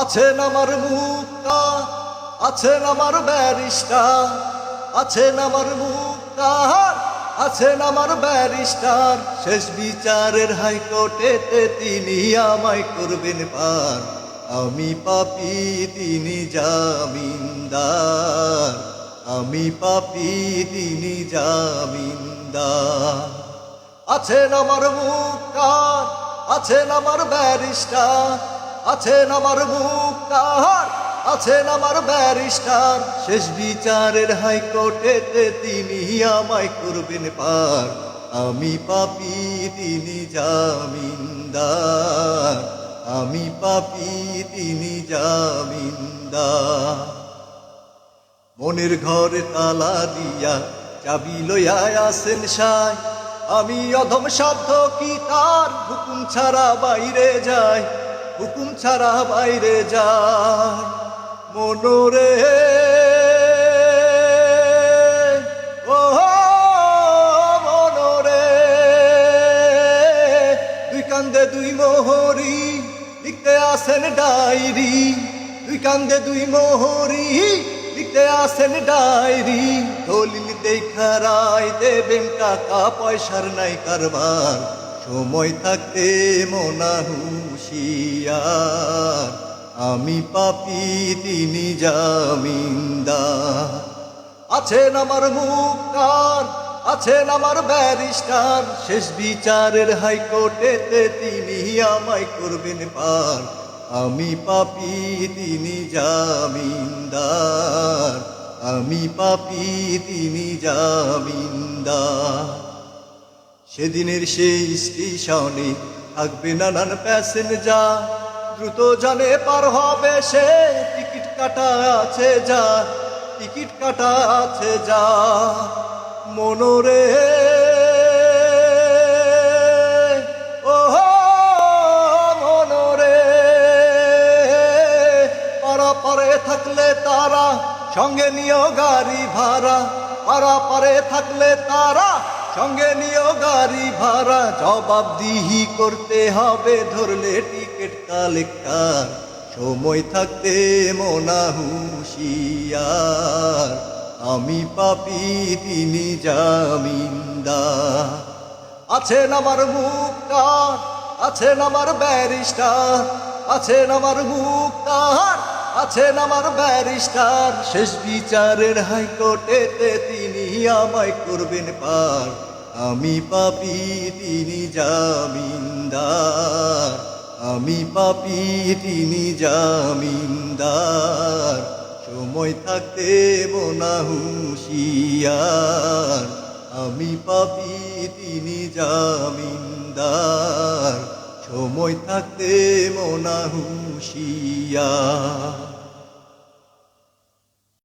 আছেন আমার মুক্তা, আছেন আমার ব্যারিস্টার, আছেন আমার মুক্তার আছেন আমার ব্যারিস্টার। শেষ বিচারের হাইকোর্টেতে তিনি আমায় করবেন পার। আমি পাপি, তিনি জামিনদার। আমি পাপি, তিনি জামিনদার। আছেন আমার মুক্তার আছেন আমার ব্যারিস্টার আছেন আমার মুক্তার আছেন আমার ব্যারিস্টার। শেষ বিচারের হাইকোর্টেতে তিনি আমায় করবেন পার। আমি পাপি, তিনি জামিনদার। আমি পাপি, তিনি জামিনদার। মনের ঘরে তালা দিয়া চাবি লইয়া আসেন সাই। আমি অধম শব্দ কি তার? হুকুম ছাড়া বাইরে যায় হুকুম ছাড়া বাইরে যায় মনোরে। ও মনোরে। দুই কান্দে দুই মোহরি, লিখতে আসেন ডায়েরি। দুই কান্দে দুই মোহরি, লিখতে আসেন ডায়েরি। দলিল দেখা রায় দেবেন টাকা, পয়সার নাই কারবার। সময় থাকতে মনা হুশিয়ার আমি পাপি, তিনি জামিনদার আছেন আমার মুক্তার, আছেন আমার ব্যারিস্টার। শেষ বিচারের হাইকোর্টেতে তিনি আমায় করবেন পার। আমি পাপি, তিনি জামিনদার। আমি পাপি, তিনি জামিনদার। সেদিনের সেই স্টেশনে থাকবে নানান প্যাসেঞ্জার। দ্রুত জানে পার হবে সে, টিকিট কাটা আছে যা, টিকিট কাটা আছে যা। মনোরে পারা থাকলে তারা, সঙ্গে নিও গাড়ি ভাড়া। পারা পারে থাকলে তারা সঙ্গে নিও গাড়ি ভাড়া, জবাবদিহি করতে হবে, ধরলে টিকিট কালেক্টার। সময় থাকতে মনা হুশিয়ার। আমি পাপি, তিনি জামিনদার। আছেন আমার মুক্তার আছেন আমার ব্যারিস্টার। আছেন আমার মুক্তার আছেন আমার ব্যারিস্টার। শেষ বিচারের হাইকোর্টেতে তিনি আমায় করবেন পার। আমি পাপি তিনি জামিনদার। আমি পাপি তিনি জামিনদার। সময় থাকতে মনা হুশিয়ার। আমি পাপি তিনি জামিনদার। সময় থাকতে মনা হুশিয়ার।